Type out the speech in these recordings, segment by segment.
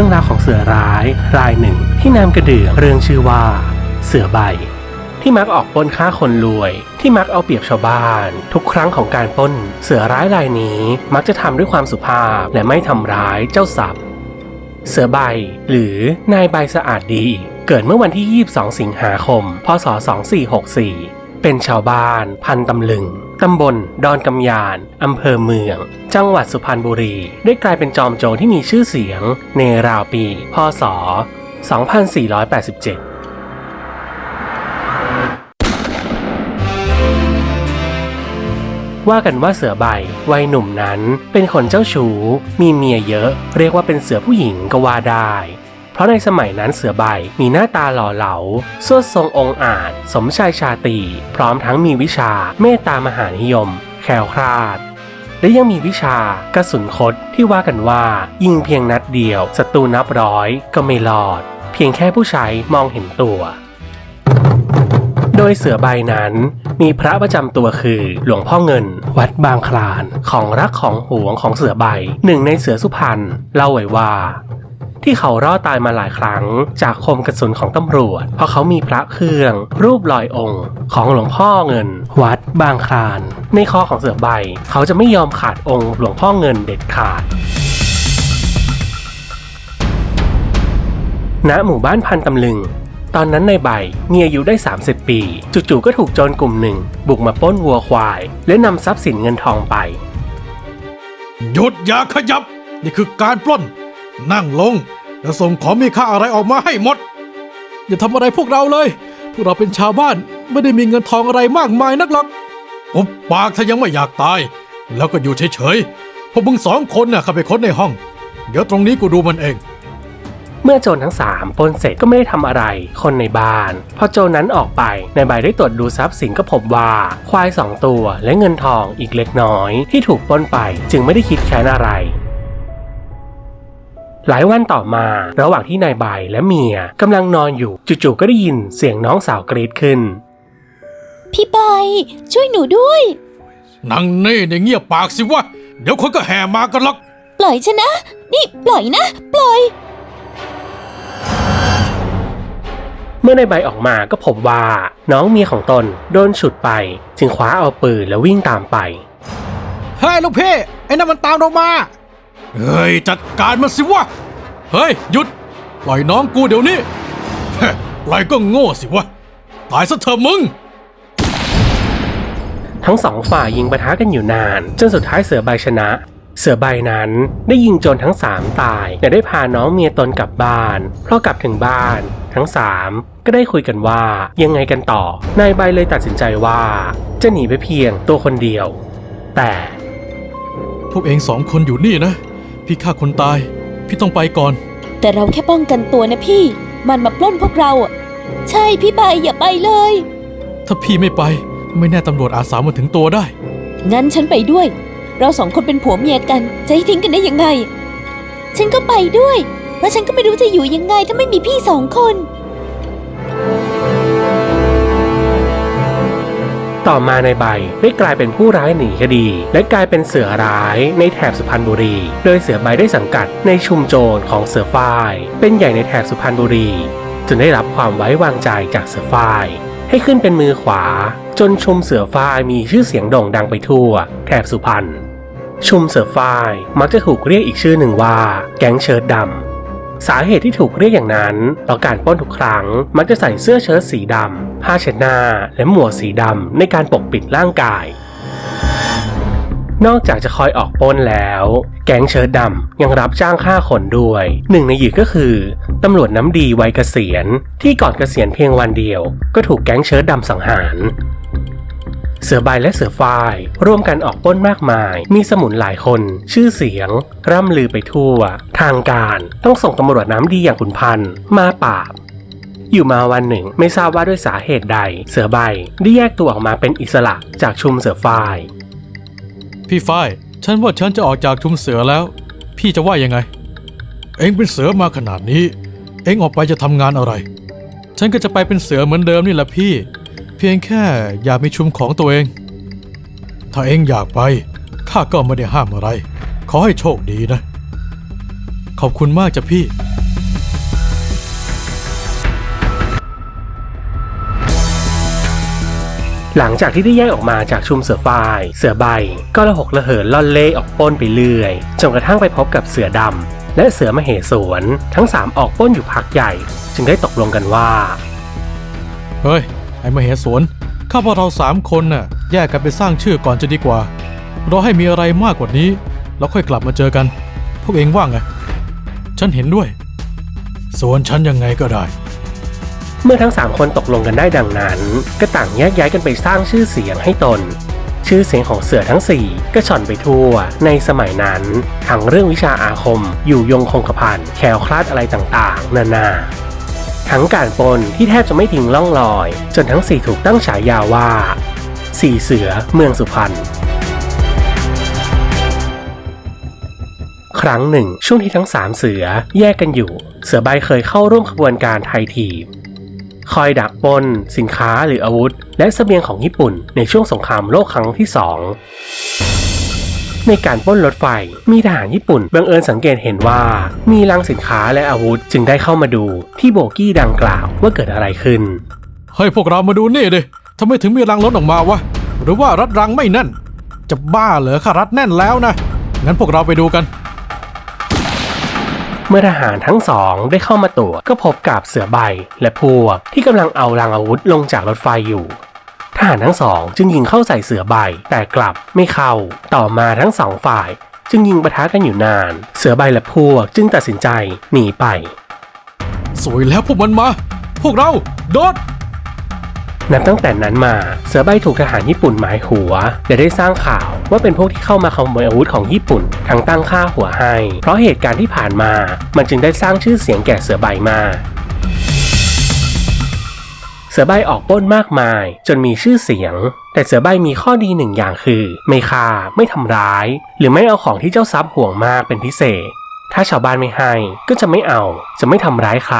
รื่องราวของเสือร้ายรายหนึ่งที่นามกระเดื่องเรื่องชื่อว่า เสือใบ ที่มักออกปล้นฆ่าคนรวย ที่มักเอาเปรียบชาวบ้าน ทุกครั้งของการปล้น เสือร้ายรายนี้มักจะทำด้วยความสุภาพและไม่ทำร้ายเจ้าทรัพย์เสือใบ หรือนายใบสะอาดดี เกิดเมื่อวันที่ 22 สิงหาคม พศ 2464 เป็นชาวบ้าน พันตำลึงตำบลดอนกำยานอำเภอเมือง จังหวัดสุพรรณบุรี ได้กลายเป็นจอมโจรที่มีชื่อเสียง ในราวปี พศ 2487ว่ากันว่าเสือใบวัยหนุ่มนั้นเป็นคนเจ้าชู้มีเมียเยอะ เรียกว่าเป็นเสือผู้หญิงก็ว่าได้ ราะในสมัยนั้นเสือใบมีหน้าตาหล่อเหลาสวดทรงองค์อาจ สมชายชาตรีพร้อมทั้งมีวิชาเมตตามหานิยม แคล้วคลาด และยังมีวิชากระสุนคดที่ว่ากันว่า ยิงเพียงนัดเดียวศัตรูนับร้อยก็ไม่รอด เพียงแค่ผู้ใช้มองเห็นตัว โดยเสือใบนั้นมีพระประจำตัวคือหลวงพ่อเงิน วัดบางคลานของรักของหวงของเสือใบหนึ่งในเสือสุพรรณเล่าไว้ว่า ที่เขารอดตายมาหลายครั้ง จากคมกระสุนของตำรวจ เพราะเขามีพระเครื่อง รูปลอยองค์ ของหลวงพ่อเงิน วัดบางคลาน ในคอของเสือใบ เขาจะไม่ยอมขาดองค์หลวงพ่อเงินเด็ดขาดณหมู่บ้านพันตำลึง ตอนนั้นในใบมีอายุได้ 30 ปี จู่ๆก็ถูกโจรกลุ่มหนึ่ง บุกมาปล้นวัวควาย และนำทรัพย์สินเงินทองไป หยุดอย่าขยับ นี่คือการปล้น นั่งลงแล้วส่งของมีค่าอะไรออกมาให้หมด อย่าทำอะไรพวกเราเลย พวกเราเป็นชาวบ้านไม่ได้มีเงินทองอะไรมากมายนักหรอกอุบปากถ้ายังไม่อยากตาย แล้วก็อยู่เฉยๆพวกมึงสองคนน่ะเข้าไปค้นในห้อง เดี๋ยวตรงนี้กูดูมันเอง เมื่อโจรทั้งสามปล้นเสร็จก็ไม่ได้ทำอะไร คนในบ้าน พอโจรนั้นออกไปในใบได้ตรวจดูทรัพย์สินก็พบว่าควายสองตัวและเงินทองอีกเล็กน้อย ที่ถูกปล้นไปจึงไม่ได้คิดแค้นอะไร หลายวันต่อมา ระหว่างที่นายใบและเมียกำลังนอนอยู่จู่ๆก็ได้ยินเสียงน้องสาวกรีดขึ้น พี่ใบช่วยหนูด้วย นางเน่เนี่ยเงียบปากสิวะ เดี๋ยวคนก็แห่มากันหรอก ปล่อยฉันนะ นี่ปล่อยนะ ปล่อย เมื่อนายใบออกมาก็พบว่าน้องเมียของตนโดนฉุดไป จึงคว้าเอาปืนแล้ววิ่งตามไป เฮ้ยลูกพี่ไอ้นั่นมันตามเรามา เฮ้ย จัดการมันสิวะ เฮ้ย หยุด ปล่อยน้องกูเดี๋ยวนี้เฮ้ยปล่อยก็โง่สิวะ ตายซะเถอะมึง ทั้งสองฝ่ายยิงปะทะกันอยู่นาน จนสุดท้ายเสือใบชนะ เสือใบนั้นได้ยิงโจรทั้งสามตายและได้พาน้องเมียตนกลับบ้านเพราะกลับถึงบ้าน ทั้งสามก็ได้คุยกันว่ายังไงกันต่อนายใบเลยตัดสินใจว่า จะหนีไปเพียงตัวคนเดียว แต่ พวกเองสองคนอยู่นี่นะ พี่ฆ่าคนตาย พี่ต้องไปก่อน แต่เราแค่ป้องกันตัวนะพี่ มันมาปล้นพวกเราอะใช่พี่ใบอย่าไปเลย ถ้าพี่ไม่ไป ไม่แน่ตำรวจอาสามาถึงตัวได้ งั้นฉันไปด้วย เราสองคนเป็นผัวเมียกัน จะให้ทิ้งกันได้ยังไง ฉันก็ไปด้วย เพราะฉันก็ไม่รู้จะอยู่ยังไงถ้าไม่มีพี่สองคน ต่อมาในใบได้กลายเป็นผู้ร้ายหนีคดี และกลายเป็นเสือร้ายในแถบสุพรรณบุรี โดยเสือใบได้สังกัดในชุมโจรของเสือฝ้าย เป็นใหญ่ในแถบสุพรรณบุรี จนได้รับความไว้วางใจจากเสือฝ้ายให้ขึ้นเป็นมือขวา จนชุมเสือฝ้ายมีชื่อเสียงโด่งดังไปทั่ว แถบสุพรรณชุมเสือฝ้ายมักจะถูกเรียกอีกชื่อหนึ่งว่า แก๊งเชิดดำ สาเหตุที่ถูกเรียกอย่างนั้นเพราะการป้นทุกครั้งมักจะใส่เสื้อเชิ้ตสีดำผ้าเช็ดหน้า และหมวกสีดำในการปกปิดร่างกาย นอกจากจะคอยออกป้นแล้ว แก๊งเชิ้ตดำยังรับจ้างฆ่าคนด้วย หนึ่งในเหยื่อก็คือตำรวจน้ำดีวัยเกษียณที่ก่อนเกษียณเพียงวันเดียว ก็ถูกแก๊งเชิ้ตดำสังหาร เสือใบและเสือฝ้ายร่วมกันออกปล้นมากมาย มีสมุนหลายคน ชื่อเสียง ร่ำลือไปทั่ว ทางการต้องส่งตำรวจน้ำดีอย่างขุนพันธ์มาปราบอยู่มาวันหนึ่งไม่ทราบว่าด้วยสาเหตุใด เสือใบได้แยกตัวออกมาเป็นอิสระจากชุมเสือฝ้าย พี่ฝ้าย ฉันว่าฉันจะออกจากชุมเสือแล้ว พี่จะว่ายังไง เองเป็นเสือมาขนาดนี้ เองออกไปจะทำงานอะไร ฉันก็จะไปเป็นเสือเหมือนเดิมนี่แหละพี่ เพียงแค่อยากมีชุมของตัวเอง ถ้าเองอยากไป ข้าก็ไม่ได้ห้ามอะไร ขอให้โชคดีนะ ขอบคุณมากจ้ะพี่หลังจากที่ได้แยกออกมาจากชุมเสือฝ้าย เสือใบ ก็ระหกระเหินล่อนเล่ออกป้นไปเรื่อยจนกระทั่งไปพบกับเสือดำและเสือมเหสวน ทั้งสามออกป้นอยู่พักใหญ่ จึงได้ตกลงกันว่า เฮ้ย ไอ้มเหสวนข้าว่าเราสามคนน่ะแยกกันไปสร้างชื่อก่อนจะดีกว่า เราให้มีอะไรมากกว่านี้ แล้วค่อยกลับมาเจอกัน พวกเองว่าไง ฉันเห็นด้วย ส่วนฉันยังไงก็ได้ เมื่อทั้งสามคนตกลงกันได้ดังนั้น ก็ต่างแยกย้ายกันไปสร้างชื่อเสียงให้ตน ชื่อเสียงของเสือทั้งสี่ก็ฉ่อนไปทั่ว ในสมัยนั้นทั้งเรื่องวิชาอาคม อยู่ยงคงกระพันแคล้วคลาดอะไรต่างๆ นานา ทั้งการปนที่แทบจะไม่ทิ้งล่องรอย จนทั้งสี่ถูกตั้งฉายาว่าสี่เสือเมืองสุพรรณครั้งหนึ่ง ช่วงที่ทั้งสามเสือแยกกันอยู่ เสือใบเคยเข้าร่วมขบวนการไทยทีมคอยดักปนสินค้าหรืออาวุธ และเสบียงของญี่ปุ่นในช่วงสงครามโลกครั้งที่สอง ในการปล้นรถไฟ มีทหารญี่ปุ่นบังเอิญสังเกตเห็นว่า มีลังสินค้าและอาวุธจึงได้เข้ามาดูที่โบกี้ดังกล่าวว่าเกิดอะไรขึ้น เฮ้ยพวกเรามาดูนี่ดิทำไมถึงมีรังรถออกมาวะ หรือว่ารัดรังไม่แน่น จะบ้าเหรอข้ารัดแน่นแล้วนะ งั้นพวกเราไปดูกัน เมื่อทหารทั้งสองได้เข้ามาตรวจก็พบกับเสือใบและพวกที่กำลังเอาลังอาวุธลงจากรถไฟอยู่ ทหารทั้งสองจึงยิงเข้าใส่เสือใบ แต่กลับไม่เข้า ต่อมาทั้งสองฝ่าย จึงยิงปะทะกันอยู่นาน เสือใบและพวกจึงตัดสินใจหนีไป สวยแล้วพวกมันมา พวกเราโดดนับตั้งแต่นั้นมาเสือใบถูกทหารญี่ปุ่นหมายหัวและได้สร้างข่าวว่าเป็นพวกที่เข้ามาขโมยอาวุธของญี่ปุ่นทั้งตั้งค่าหัวให้ เพราะเหตุการณ์ที่ผ่านมา มันจึงได้สร้างชื่อเสียงแก่เสือใบมากเสือใบออกปล้นมากมาย จนมีชื่อเสียง แต่เสือใบมีข้อดีหนึ่งอย่างคือ ไม่ฆ่าไม่ทำร้าย หรือไม่เอาของที่เจ้าทรัพย์ห่วงมากเป็นพิเศษ ถ้าชาวบ้านไม่ให้ก็จะไม่เอาจะไม่ทำร้ายใคร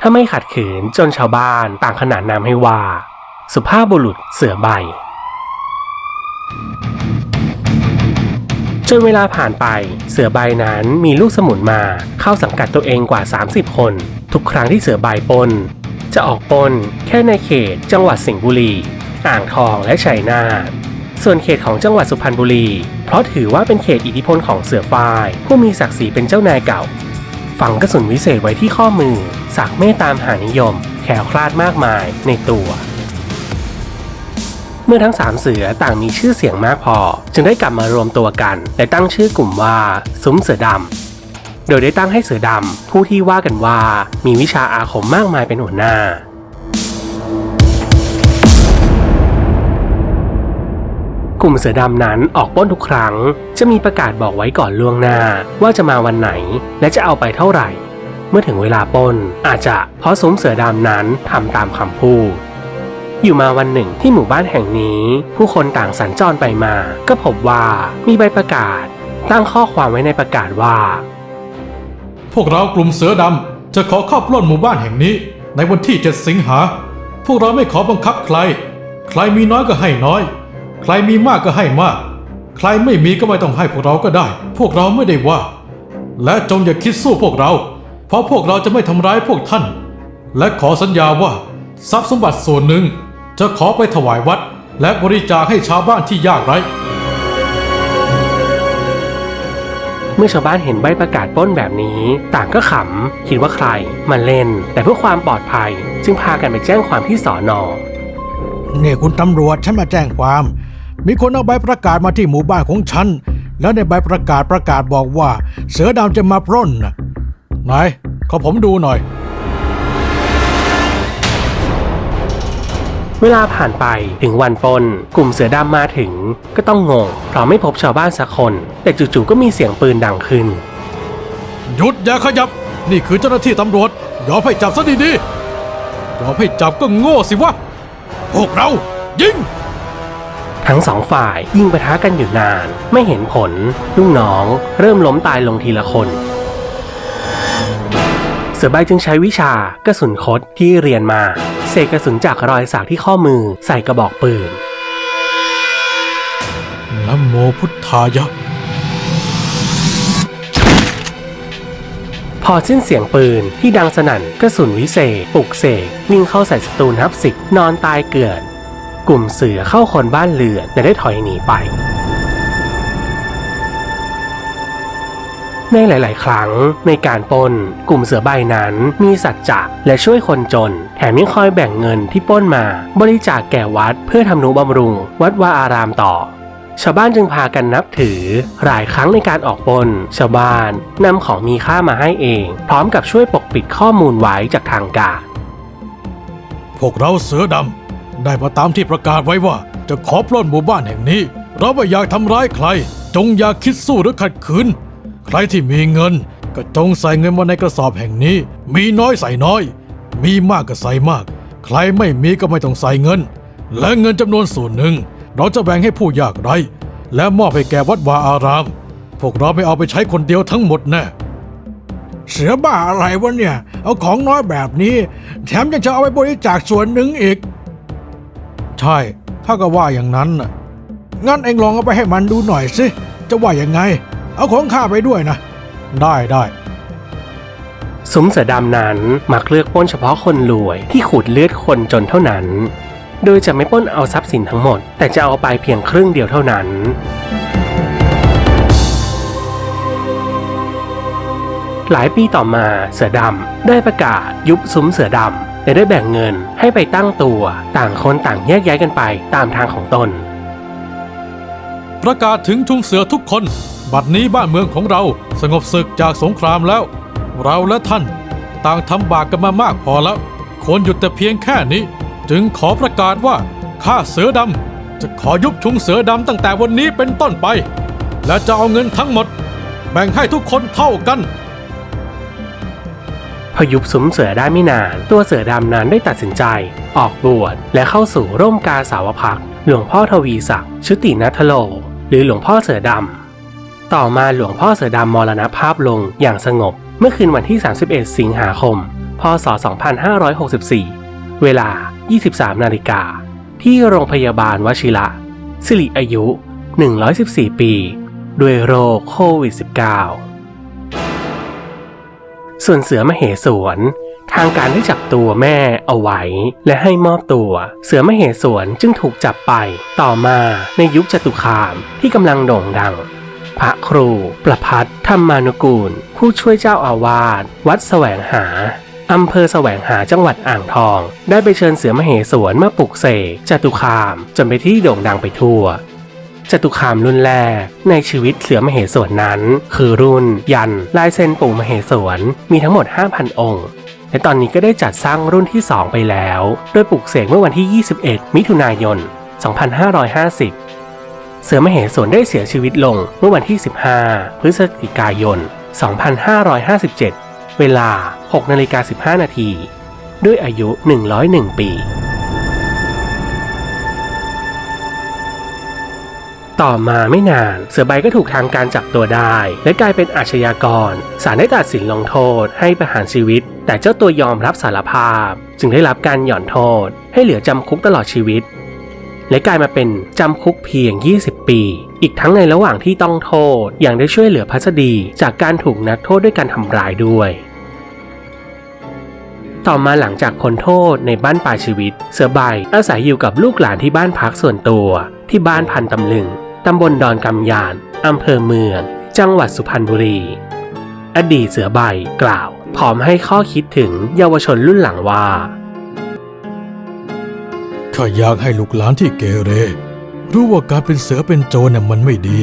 ถ้าไม่ขัดขืนจนชาวบ้านต่างขนานนามให้ว่า สุภาพบุรุษเสือใบจนเวลาผ่านไปเสือใบนั้นมีลูกสมุนมาเข้าสังกัดตัวเองกว่า 30 คน ทุกครั้งที่เสือใบปล้น จะออกปนแค่ในเขต จังหวัดสิงห์บุรี อ่างทองและชัยนาทส่วนเขตของจังหวัดสุพรรณบุรี เพราะถือว่าเป็นเขตอิทธิพลของเสือฝ้ายผู้มีศักดิ์ศรีเป็นเจ้านายเก่า ฝังกระสุนวิเศษไว้ที่ข้อมือ สักเมตตามหานิยม แขวคลาดมากมายในตัว เมื่อทั้งสามเสือต่างมีชื่อเสียงมากพอ จึงได้กลับมารวมตัวกัน และตั้งชื่อกลุ่มว่า ซุ้มเสือดำ โดยได้ตั้งให้เสือดำผู้ที่ว่ากันว่ามีวิชาอาคมมากมายเป็นหัวหน้ากลุ่มเสือดำนั้นออกป้นทุกครั้ง จะมีประกาศบอกไว้ก่อนล่วงหน้า ว่าจะมาวันไหนและจะเอาไปเท่าไหร่ เมื่อถึงเวลาป้นอาจจะเพราะซุ้มเสือดำนั้นทำตามคำพูด อยู่มาวันหนึ่งที่หมู่บ้านแห่งนี้ ผู้คนต่างสัญจรไปมา ก็พบว่ามีใบประกาศ ตั้งข้อความไว้ในประกาศว่า พวกเรากลุ่มเสือดำจะขอเข้าปล้นหมู่บ้านแห่งนี้ ในวันที่ 7 สิงหา พวกเราไม่ขอบังคับใคร ใครมีน้อยก็ให้น้อย ใครมีมากก็ให้มาก ใครไม่มีก็ไม่ต้องให้พวกเราก็ได้ พวกเราไม่ได้ว่า และจงอย่าคิดสู้พวกเรา เพราะพวกเราจะไม่ทำร้ายพวกท่าน และขอสัญญาว่าทรัพย์สมบัติส่วนหนึ่ง จะขอไปถวายวัด และบริจาคให้ชาวบ้านที่ยากไร้ มื่อชาวบ้านเห็นใบประกาศปล้นแบบนี้ ต่างก็ขำคิดว่าใครมาเล่น แต่เพื่อความปลอดภัย จึงพากันไปแจ้งความที่สอนอเนี่ยคุณตำรวจฉันมาแจ้งความ มีคนเอาใบประกาศมาที่หมู่บ้านของฉัน แล้วในใบประกาศประกาศบอกว่า เสือดำจะมาปล้นนะไหนขอผมดูหน่อย เวลาผ่านไปถึงวันปล้นกลุ่มเสือดำมาถึง ก็ต้องงงเพราะไม่พบชาวบ้านสักคน แต่จู่ๆก็มีเสียงปืนดังขึ้น หยุดอย่าขยับ นี่คือเจ้าหน้าที่ตำรวจยอมให้จับซะดีๆยอมให้จับก็โง่สิวะพวกเรายิงทั้งสองฝ่ายยิงปะทะกันอยู่นาน ไม่เห็นผลลูกน้องเริ่มล้มตายลงทีละคน เสือใบจึงใช้วิชากระสุนคดที่เรียนมา เสกกระสุนจากรอยสักที่ข้อมือใส่กระบอกปืนนะโมพุทธายะ พอสิ้นเสียงปืนที่ดังสนั่นกระสุนวิเศษปลุกเสกวิ่งเข้าใส่ศัตรูนับสิบนอนตายเกลื่อน กลุ่มเสือเข้าคนบ้านเรือนและได้ถอยหนีไป ในหลาย ๆ ครั้งในการปล้นกลุ่มเสือใบนั้นมีสัจจะและช่วยคนจน แถมยังคอยแบ่งเงินที่ปล้นมา บริจาคแก่วัดเพื่อทำนุบำรุง วัดวาอารามต่อชาวบ้านจึงพากันนับถือ หลายครั้งในการออกปนชาวบ้านนำของมีค่ามาให้เอง พร้อมกับช่วยปกปิดข้อมูลไว้จากทางการพวกเราเสือดำได้มาตามที่ประกาศไว้ว่า จะขอปล้นหมู่บ้านแห่งนี้ เราไม่อยากทำร้ายใคร จงอย่าคิดสู้หรือขัดขืน ใครที่มีเงิน ก็จงใส่เงินมาในกระสอบแห่งนี้ มีน้อยใส่น้อย มีมากก็ใส่มาก ใครไม่มีก็ไม่ต้องใส่เงิน และเงินจำนวนส่วนหนึ่ง เราจะแบ่งให้ผู้ยากไร้และมอบให้แก่วัดวาอาราม พวกเราไม่เอาไปใช้คนเดียวทั้งหมดแน่เสือบ้าอะไรวะเนี่ย เอาของน้อยแบบนี้ แถมยังจะเอาไปบริจาคส่วนหนึ่งอีก ใช่ถ้าก็ว่าอย่างนั้นน่ะงั้นเองลองเอาไปให้มันดูหน่อยสิ จะว่ายังไง เอาของข้าไปด้วยนะ ได้ได้ซุ้มเสือดำนั้นมักเลือกปล้นเฉพาะคนรวยที่ขูดเลือดคนจนเท่านั้น โดยจะไม่ปล้นเอาทรัพย์สินทั้งหมด แต่จะเอาไปเพียงครึ่งเดียวเท่านั้นหลายปีต่อมาเสือดำได้ประกาศยุบซุ้มเสือดำและได้แบ่งเงินให้ไปตั้งตัวต่างคนต่างแยกย้ายกันไปตามทางของตน ประกาศถึงชุมเสือทุกคน บัดนี้บ้านเมืองของเราสงบศึกจากสงครามแล้ว เราและท่านต่างทำบาปกันมามากพอแล้วควรหยุดแต่เพียงแค่นี้ จึงขอประกาศว่าข้าเสือดำจะขอยุบชุมเสือดำตั้งแต่วันนี้เป็นต้นไป และจะเอาเงินทั้งหมด แบ่งให้ทุกคนเท่ากันพยุบซุ้มเสือได้ไม่นาน ตัวเสือดำนั้นได้ตัดสินใจ ออกบวชและเข้าสู่ร่มกาสาวพักหลวงพ่อทวีศักดิ์ชุตินัทโล หรือหลวงพ่อเสือดำ ต่อมาหลวงพ่อเสือดำมรณภาพลงอย่างสงบ เมื่อคืนวันที่ 31 สิงหาคม พศ 2564 เวลา 23 นาฬิกา ที่โรงพยาบาลวชิระ สิริอายุ 114 ปี ด้วยโรคโควิด -19 ส่วนเสือมเหสวนทางการได้จับตัวแม่เอาไว้ และให้มอบตัว เสือมเหสวนจึงถูกจับไป ต่อมาในยุคจตุคามที่กำลังโด่งดัง พระครู ประพัฒธรรมานุกูล ผู้ช่วยเจ้าอาวาสวัดแสวงหาอำเภอแสวงหาจังหวัดอ่างทอง ได้ไปเชิญเสือมเหสวนมาปลุกเสกจตุคามจนไปที่โด่งดังไปทั่วจตุคามรุ่นแรก ในชีวิตเสือมเหสวนนั้น คือรุ่น ยันลายเซ็นปู่มเหสวนมีทั้งหมด 5,000 องค์และตอนนี้ก็ได้จัดสร้างรุ่นที่ 2 ไปแล้ว โดยปลุกเสกเมื่อวันที่ 21 มิถุนายน 2550 เสือมเหสวนได้เสียชีวิตลงเมื่อวันที่ 15 พฤศจิกายน 2557 เวลา 6นาฬิกา15 นาที ด้วยอายุ 101 ปี ต่อมาไม่นานเสือใบก็ถูกทางการจับตัวได้ และกลายเป็นอาชญากรศาลได้ตัดสินลงโทษให้ประหารชีวิต แต่เจ้าตัวยอมรับสารภาพ จึงได้รับการหย่อนโทษ ให้เหลือจำคุกตลอดชีวิต และกลายมาเป็นจำคุกเพียง 20 ปี อีกทั้งในระหว่างที่ต้องโทษยังได้ช่วยเหลือพัสดีจากการถูกนักโทษด้วยการทำร้ายด้วยต่อมาหลังจากพ้นโทษในบ้านปลายชีวิต เสือใบอาศัยอยู่กับลูกหลานที่บ้านพักส่วนตัว ที่บ้านพันตำลึง ตำบลดอนกำยาน อำเภอเมือง จังหวัดสุพรรณบุรี อดีตเสือใบกล่าว พร้อมให้ข้อคิดถึงเยาวชนรุ่นหลังว่า ข้าอยากให้ลูกหลานที่เกเร รู้ว่าการเป็นเสือเป็นโจรน่ะมันไม่ดี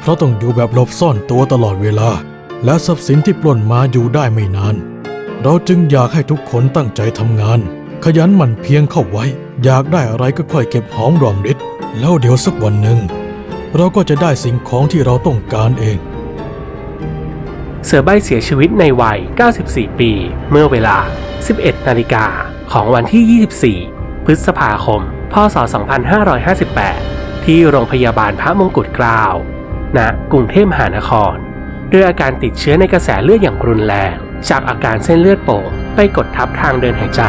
เพราะต้องอยู่แบบหลบซ่อนตัวตลอดเวลา และทรัพย์สินที่ปล้นมาอยู่ได้ไม่นาน เราจึงอยากให้ทุกคนตั้งใจทำงาน ขยันหมั่นเพียงเข้าไว้ อยากได้อะไรก็ค่อยเก็บหอมรอมริดแล้วเดี๋ยวสักวันหนึ่งเราก็จะได้สิ่งของที่เราต้องการเอง เสือใบเสียชีวิตในวัย 94 ปี เมื่อเวลา 11 นาฬิกาของวันที่ 24 ฤษภาคม พศ 2558 ที่โรงพยาบาลพระมงกุฎเกล้าณกรุงเทพมหานคร ด้วยอาการติดเชื้อในกระแสเลือดอย่างรุนแรง จากอาการเส้นเลือดโป่งไปกดทับทางเดินหายใจ